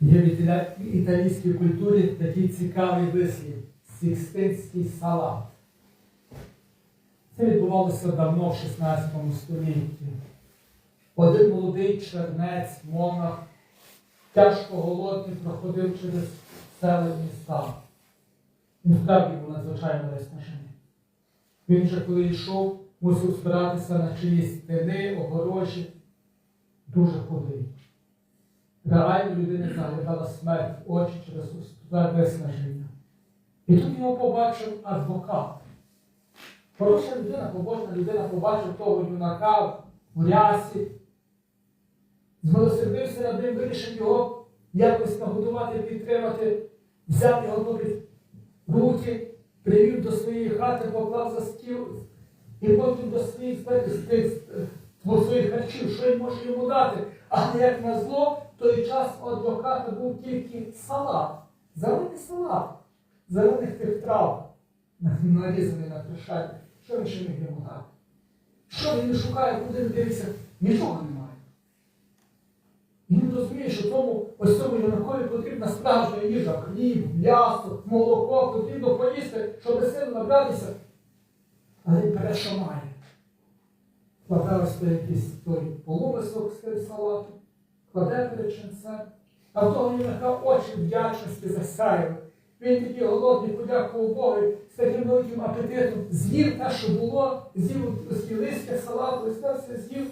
Є в італійській культурі такий цікавий вислів сікстинський салат. Це відбувалося давно в 16 столітті. Один молодий чернець, монах, тяжко голодний, проходив через села міста. Він справді був надзвичайно виснажений. Він же, коли йшов, мусив спиратися на чиїсь стіни, огорожі, дуже худий. Реально людина заглядала смерть в очі через виснаження. І тут його побачив адвокат. Хороша людина, побожна людина побачив того юнака в рясі, змилосердився над ним, вирішив його якось нагодувати, підтримати, взяв його добрі руки, привів до своєї хати, поклав за стіл і потім до своїх тих, е, своїх харчів, що він може йому дати. Але як назло, в той час у адвоката був тільки салат, зелений салат, зелених тих трав, нарізаний на кришаті. Що він ще йому дати? Що він не шукає, куди не дивиться? Нічого немає. Він розуміє, що тому ось цьому юнакові потрібна справжня їжа, хліб, м'ясо, молоко, потрібно поїсти, щоб сильно набратися. Але він бере, що має. Той якийсь той полумисок з тим салатом, перед а в того юнака очі вдячності засяяли. Він такий голодний, подякував Богу, з таким великим апетитом, з'їв те, що було, з'їв листя салату, все з'їв,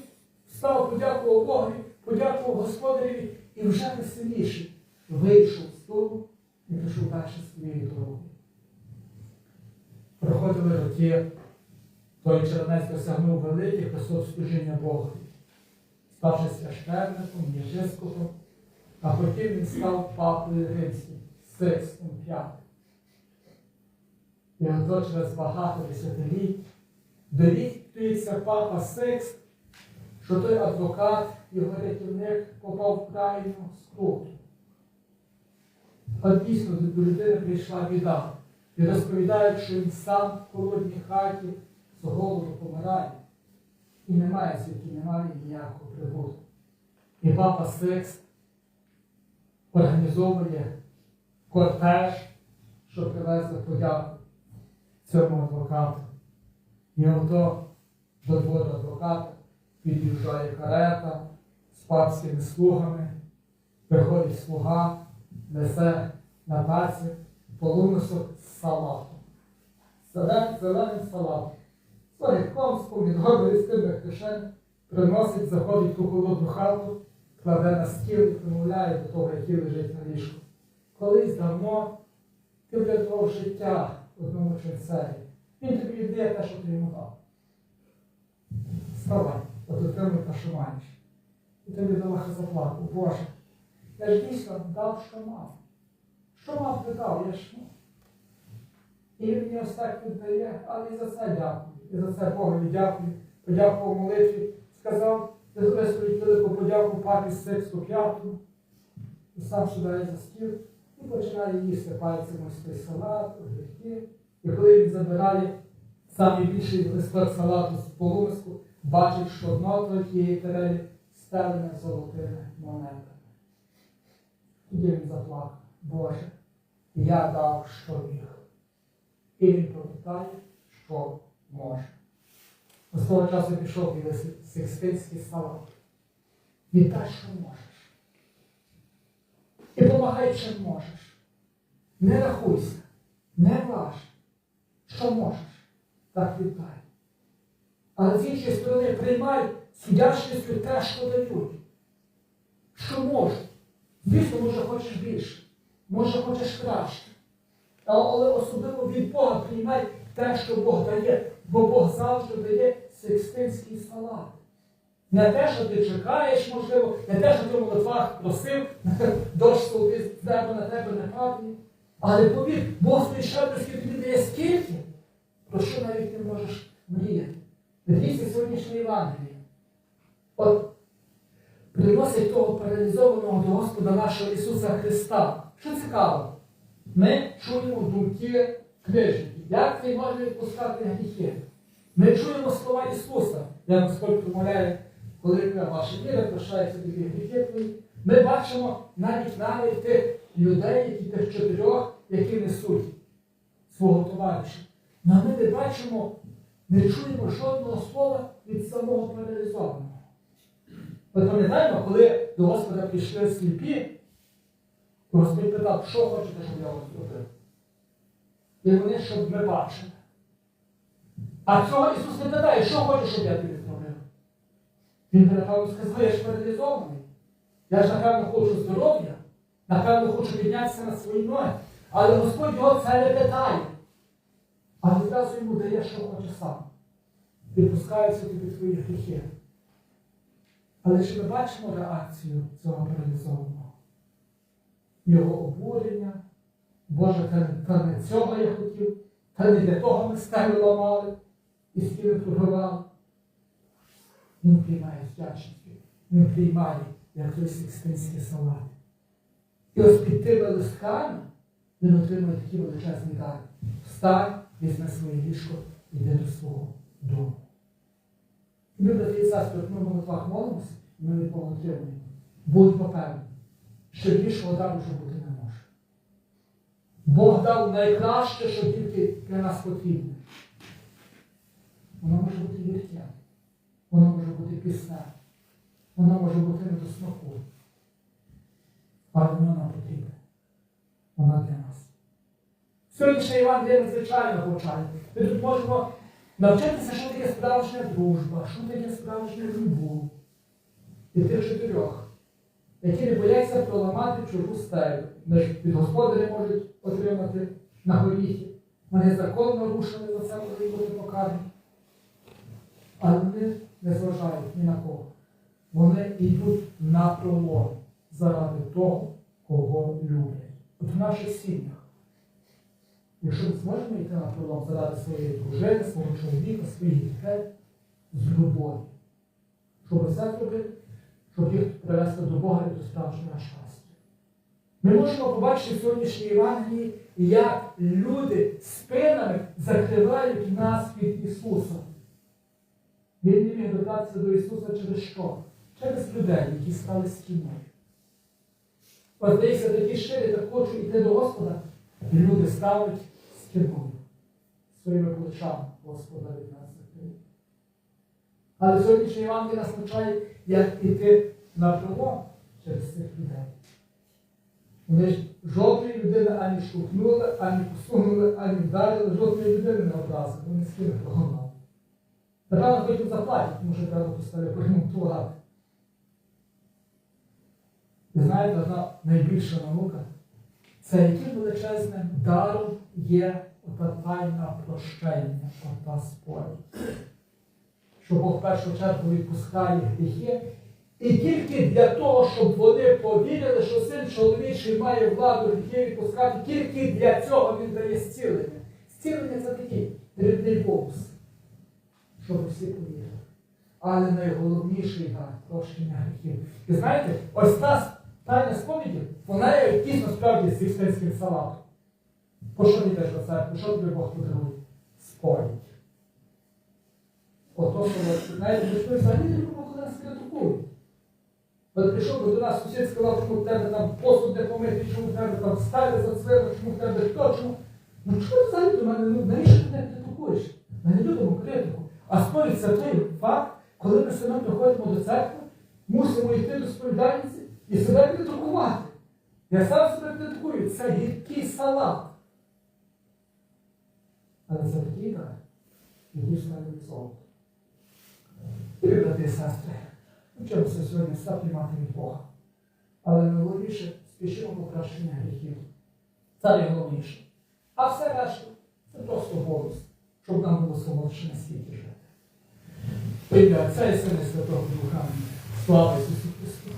встав, подякував Богу, подякував Господареві і вже веселіше вийшов з дому і пішов далі своєю дорогою. Проходили роки, той чернець досягнув великих висот служіння Богу, ставши священником, єпископом, а потім він став папою римським, Сикстом V. І ото через багато десятиліть довідується папа Сикст, що той адвокат, його рятівник попав в крайню скруту. От дійсно до людини прийшла біда. І розповідають, що він сам в холодній хаті з голоду помирає. І немає звідки, немає ніякого прибутку. І папа Сикст організовує кортеж, що привезли подяку цьому адвокату. І ото до двору адвоката під'їжджає карета з папськими слугами, приходить слуга, несе на таці полумисок з салатом. Зелений, зелений салат. З огірком, з тими кишень, приносить, заходить ту холодну хату, кладе на стіл і промовляє до того, який лежить на ліжку. Колись давно ти врятував життя одному ченцеві. Він тобі віддає те, що ти йому дав. Вставай, те, що маєш. І тобі Далаха заплакав, Боже, я ж дійсно дав, що мав. Що мав, ти дав, я ж ну. І він мені ось віддає, але і за це дякую. І за це Богові дякую. Подякував молитві, сказав, висловить велику подяку папі Сиксту П'яту, і сам сідає за стіл і починає їсти пальцем ось той салат, огірки. І коли він забирає найбільший листок салату з полумиску, бачить, що дно тієї тарелі стелене золотими монетами. Тоді він заплакав, Боже, я дав, що міг. І він пам'ятає, що може. З того часу пішов і Сикстинський салат. Віддай, що можеш. І помагай, чим можеш. Не рахуйся, не важ, що можеш, так віддай. Але з іншої сторони приймай з вдячністю те, що дають, що можуть. Звісно, може, хочеш більше, може, хочеш краще. Але особливо від Бога приймай те, що Бог дає, бо Бог завжди дає секстинський салат. Не те, що ти чекаєш, можливо, не те, що ти в молитвах просив, дощ солоди з неба на тебе не падає. Але повір, Бог щедрості тобі дає скільки, про що навіть не можеш мріяти. Дивіться сьогоднішнє Євангеліє. От приносить того паралізованого до Господа нашого Ісуса Христа. Що цікаво, ми чуємо думки книжників, як цей може відпускати гріхи. Ми чуємо слова Ісуса, як Господь промовляє, коли ваші віри прощаються тобі гріхи твої, Ми бачимо навіть навіть тих людей, які тих чотирьох, які несуть свого товариша. Але ми не бачимо, не чуємо жодного слова від самого паралізованого. Ми пам'ятаємо, коли до Господа пішли сліпі, Господь питав, що хочете, щоб я вам зробив? І вони, щоб ми бачили. А цього Ісус не питає, що хочеш, щоб я тобі зробив? Він напевно сказав, я ж паралізований. Я ж, напевно, хочу здоров'я, напевно, хочу піднятися на свої ноги. Але Господь його це не питає. А відразу йому дає, що хоче сам. Відпускаються тобі твої гріхи. Але чи ми бачимо реакцію цього паралізованого? Його обурення, Боже, та, та не цього я хотів, та не для того ми стелі ламали і стіни пробивали. Він приймає з він приймає, як той сикстинський салат. І ось під тими листками він отримує такі величезні дари. Встань, візьми своє ліжко, іди до свого дому. І ми, брати і сестри, ми в молитвах молимося, ми Бога отримуємо. Будьмо певні, що більшого дару вже бути не може. Бог дав найкраще, що тільки для нас потрібне. Воно може бути віртя, воно може бути пісне, воно може бути не до смаку. Але воно нам потрібне. Воно для нас. Сьогоднішній Євангелія надзвичайно повчає. Ми тут можемо навчитися, що таке справжня дружба, що таке справжня любов. І тих чотирьох, які не бояться проламати чужу стелю. Від господаря можуть отримати на горіхи. Вони законно рушили за це, коли бути покарані. Але вони не зважають ні на кого. Вони йдуть на пролом заради того, кого люблять. От в наших сім'ях. Якщо ми зможемо йти на пролом заради своєї дружини, свого чоловіка, своїх дітей з любові, щоб все зробити, щоб привести до Бога і до справжнього щастя. Ми можемо побачити в сьогоднішній Євангелії, як люди спинами закривають нас від Ісуса. Він не міг добратися до Ісуса через що? Через людей, які стали стіною. От здається, такі щирі, так хочу йти до Господа, і люди ставлять стіною своїми плечами Господа від нас. Але сьогоднішній Євангелій нас навчає, як іти на пролом через цих людей. Вони ж жодної людини ані штовхнули, ані посунули, ані вдарили, жодної людини не образили, вони з ким прогонали. Напевно, потім заплатять, тому що треба поставити поремонтувати. І знаєте, одна найбільша наука це яким величезним даром є ота тайна прощення, ота сповідь. Що Бог в першу чергу відпускає гріхи. І тільки для того, щоб вони повірили, що син чоловічий має владу гріхи відпускати, тільки для цього він дає зцілення. Зцілення це такий дрібний бонус, щоб всі повірили. Але найголовніший дар прощення гріхів. І знаєте, ось та тайна сповіді, вона є дійсно справді з християнським салатом. По що йдеш до церкви? Що тобі Бог подарує? Взагалі не любимо, коли нас критикують. От прийшов би до нас сусід сказав, чому в тебе там посуд не помити, чому в тебе там сталі зацвили, чому в тебе то, чому. Ну ти взагалі до мене, ну навіщо ти мене критикуєш? Ми не любимо критику. А це той факт, коли ми самі приходимо до церкви, мусимо йти до сповідальниці і себе критикувати. Я сам себе критикую, це гіркий салат. Але це такий який стане від золота. І сестри, вчимося сьогодні все матері Бога. Але найголовніше спішимо покращення гріхів. Це найголовніше. А все решту це просто бонус, щоб нам було солодше на світі жити. Прийде Отця і Сина Святого Духа. Слава Ісусу Христу!